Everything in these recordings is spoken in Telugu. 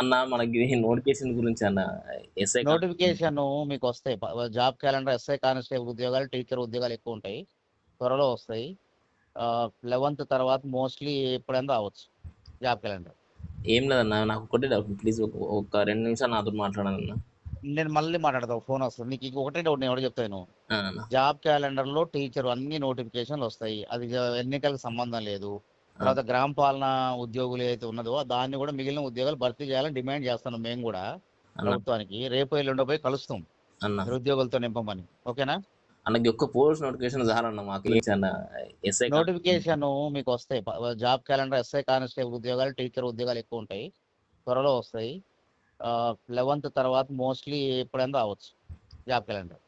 అన్న మనకి నోటిఫికేషన్ గురించి అన్న ఎస్ఐ నోటిఫికేషన్ మీకు వస్తాయి జాబ్ క్యాలెండర్ ఎస్ఐ కానిస్టేబుల్ ఉద్యోగాలు టీచర్ ఉద్యోగాలు ఎక్కువ ఉంటాయి త్వరలో వస్తాయి. లెవెన్త్ తర్వాత మోస్ట్లీ ఎప్పుడైనా రావచ్చు జాబ్ క్యాలెండర్. ఏం లేదన్న నాకు ఒకటే డౌట్ ప్లీజ్ ఒక రెండు నిమిషాలు నాతో మాట్లాడాలన్న. నేను మళ్ళీ మాట్లాడతాను ఫోన్ వస్తుంది. నీకు ఇంక ఒకటే డౌట్ నేను ఎవరు చెప్తాను జాబ్ క్యాలెండర్లో టీచర్ అన్ని నోటిఫికేషన్లు వస్తాయి. అది ఎన్నికలకు సంబంధం లేదు. తర్వాత గ్రామ పాలన ఉద్యోగులు ఏదైతే ఉన్నదో దాన్ని కూడా మిగిలిన ఉద్యోగాలు భర్తీ చేయాలని డిమాండ్ చేస్తున్నాం మేము కూడా ప్రభుత్వానికి. రేపు ఎల్లుండో పోయి కలుస్తాం. నిరుద్యోగులతో నింపమని. ఓకేనా? అన్నకి ఒక్క పోస్ట్ నోటిఫికేషన్ చాలన్న మాకు. ఎస్ఐ నోటిఫికేషన్ మీకు వస్తాయి. జాబ్ క్యాలెండర్ ఎస్ఐ కానిస్టేబుల్ ఉద్యోగాలు టీచర్ ఉద్యోగాలు ఎక్కువ ఉంటాయి. త్వరలో వస్తాయి. లెవెన్త్ తర్వాత మోస్ట్లీ ఎప్పుడైనా రావచ్చు జాబ్ క్యాలెండర్.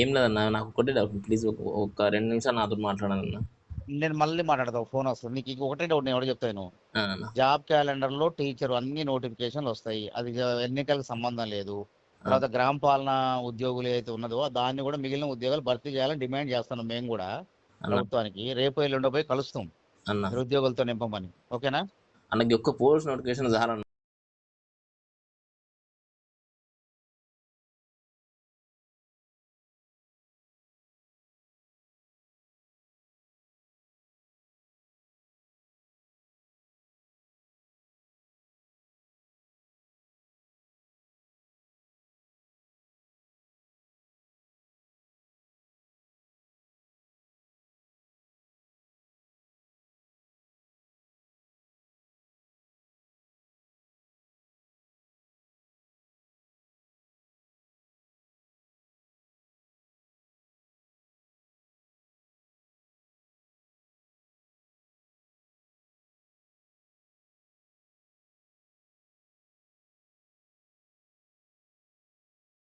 ఏం లేదన్న నాకు ఒకటే డౌట్. ప్లీజ్ ఒక రెండు నిమిషాలు నాతో మాట్లాడాలన్న. నేను మళ్ళీ మాట్లాడతాను ఫోన్ వస్తుంది. నీకు ఇంక ఒకటే డౌట్ నేను? ఎవరు చెప్తాను అన్న జాబ్ క్యాలెండర్లో టీచర్ అన్ని నోటిఫికేషన్లు వస్తాయి. అది ఎన్నికలకు సంబంధం లేదు. తర్వాత గ్రామ పాలన ఉద్యోగులు ఏదైతే ఉన్నదో దాన్ని కూడా మిగిలిన ఉద్యోగాలు భర్తీ చేయాలని డిమాండ్ చేస్తున్నాం మేము కూడా అన్న. ప్రభుత్వానికి. రేపు ఎల్లుండో పోయి కలుస్తాం. అన్న. నిరుద్యోగులతో నింపమని. ఓకేనా? అన్నకి ఒక్క పోస్ట్ నోటిఫికేషన్ చాలన్న